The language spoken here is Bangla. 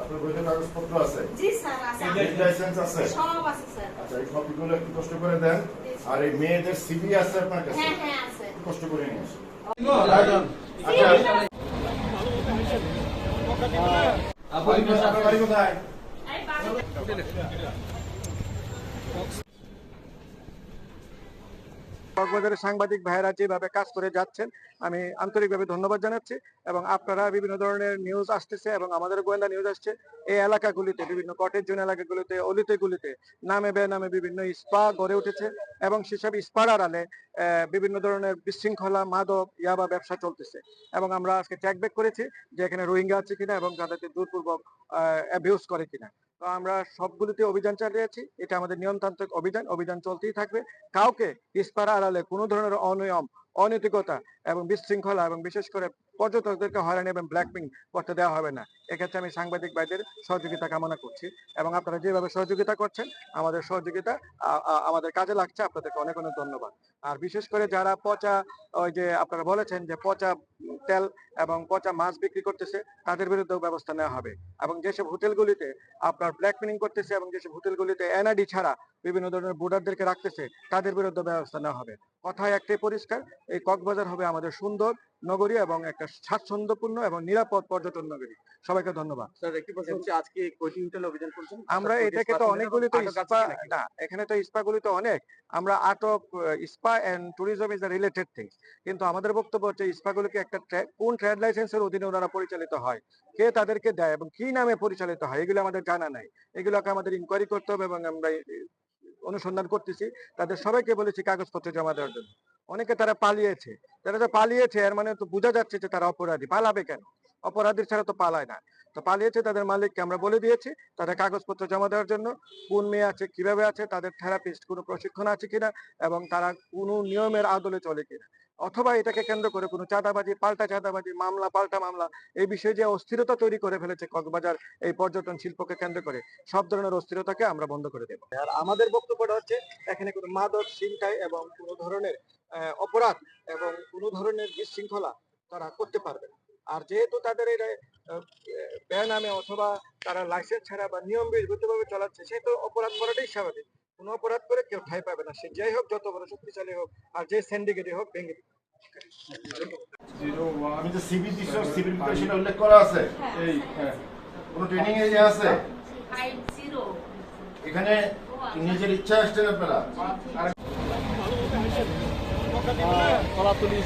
আপনার বৈধ কাগজপত্র আছে? জি স্যার আছে। লাইসেন্স আছে? সব আছে স্যার। আচ্ছা এই কপিগুলো একটু কষ্ট করে দেন। আর এই মেয়েদের সিবি আছে আপনার কাছে? হ্যাঁ হ্যাঁ আছে। কষ্ট করে নিয়ে আসুন। আচ্ছা? আপনার বাড়ি কোথায়? কক্সবাজারের সাংবাদিক ভাইয়েরা যেভাবে কাজ করে যাচ্ছেন, আমি আন্তরিকভাবে ধন্যবাদ জানাচ্ছি এবং আপনারা বিভিন্ন ধরনের নিউজ আসতেছে এবং আমাদের গোয়েন্দা নিউজ আসছে। এই এলাকাগুলিতে, বিভিন্ন কটেজ জোন এলাকাগুলিতে অলিতে গুলিতে নামে বেনামে বিভিন্ন স্পা গড়ে উঠেছে এবং সেসব স্পার আড়ালে বিভিন্ন ধরনের বিশৃঙ্খলা, মাদক, ইয়াবা ব্যবসা চলতেছে এবং আমরা আজকে ব্যাক করেছি যে এখানে রোহিঙ্গা আছে কিনা এবং তাদেরকে দূরপূর্বক অ্যাবিউজ করে কিনা। তো আমরা সবগুলিতে অভিযান চালিয়েছি এটা আমাদের নিয়মতান্ত্রিক অভিযান। অভিযান চলতেই থাকবে। কাউকে ইস্পারা আড়ালে কোনো ধরনের অনিয়ম অনৈতিকতা এবং বিশৃঙ্খলা এবং বিশেষ করে পর্যটকদেরকে হয়রানি এবং ব্ল্যাকমেইল করতে দেওয়া হবে না। এক্ষেত্রে আমি সাংবাদিক ভাইদের সহযোগিতা কামনা করছি এবং আপনারা যেভাবে সহযোগিতা করছেন, আমাদের সহযোগিতা আমাদের কাজে লাগছে। আপনাদেরকে অনেক অনেক ধন্যবাদ। আর বিশেষ করে যারা পচা, ওই যে আপনারা বলেছেন যে পচা তেল এবং পচা মাছ বিক্রি করতেছে, তাদের বিরুদ্ধেও ব্যবস্থা নেওয়া হবে। এবং যেসব হোটেলগুলিতে আপনার ব্ল্যাকমেইলিং করতেছে এবং যেসব হোটেলগুলিতে এনআইডি ছাড়া বিভিন্ন ধরনের বোর্ডারদেরকে রাখতেছে, তাদের বিরুদ্ধে ব্যবস্থা নেওয়া হবে। কথায় একটাই পরিষ্কার এই কক্সবাজার হবে আমাদের সুন্দর নগরী এবং একটা স্বাচ্ছন্দ্যপূর্ণ এবং নিরাপদ পর্যটন নগরী। সবাইকে ধন্যবাদ। স্যার একটি প্রশ্ন হচ্ছে আজকে কয়টি হোটেল অভিযান করছেন? আমরা এটাকে তো অনেকগুলি তো ইস্পা না এখানে তো ইস্পা গুলি তো অনেক। আমরা আটক spa and tourism is related things কিন্তু আমাদের বক্তব্য হচ্ছে ইস্পা গুলিকে একটা কোন ট্রেড লাইসেন্সের অধীনে ওনারা পরিচালিত হয়? কে তাদেরকে দেয় এবং কি নামে পরিচালিত হয়? এগুলো আমাদের জানা নাই। এগুলোকে আমাদের ইনকোয়ারি করতে হবে এবং আমরা অনুসন্ধান করতেছি, তাদের সবাইকে বলেছি কাগজপত্র জমা দেওয়ার জন্য। অনেকে তারা পালিয়েছে। তারা তো পালিয়েছে, এর মানে তো বোঝা যাচ্ছে যে তারা অপরাধী। পালাবে কেন? অপরাধীর ছাড়া তো পালায় না। তো পালিয়েছে তাদের মালিককে আমরা বলে দিয়েছি, তাদের কাগজপত্র জমা দেওয়ার জন্য। কোন মেয়ে আছে, কীভাবে আছে, তাদের থেরাপিস্ট কোনো প্রশিক্ষণ আছে কিনা? এবং তারা কোনো নিয়মের আদলে চলে কিনা? অথবা এটাকে কেন্দ্র করে কোনো চাঁদাবাজি, পাল্টা চাঁদাবাজি, মামলা, পাল্টা মামলা, এই বিষয়ে যে অস্থিরতা তৈরি করে ফেলেছে কক্সবাজার এই পর্যটন শিল্পকে কেন্দ্র করে, সব ধরনের অস্থিরতাকে আমরা বন্ধ করে দেবো আর আমাদের বক্তব্যটা হচ্ছে, এখানে কোনো মাদক, ছিনতাই এবং কোনো ধরনের অপরাধ এবং কোনো ধরনের বিশৃঙ্খলা তারা করতে পারবে না। আর যেহেতু তাদের এটা নামে অথবা তারা লাইসেন্স ছাড়া বা নিয়ম বহির্ভূতভাবে চালাচ্ছে সেহেতু অপরাধ করাটাই স্বাভাবিক কোনো অপরাধ করে কেউ ঠাই পাবে না সে যাই হোক, যত বড় শক্তিশালী হোক আর যে সিন্ডিকেটই হোক, ভেঙে। আমি তো সিবি দিছো সিভির ভিতরে সেটা উল্লেখ করা আছে? এই হ্যাঁ। কোনো ট্রেনিং এ আছে? ফাইভ জিরো এখানে নিজের ইচ্ছা আসছেন আপনারা? কলা পুলিশ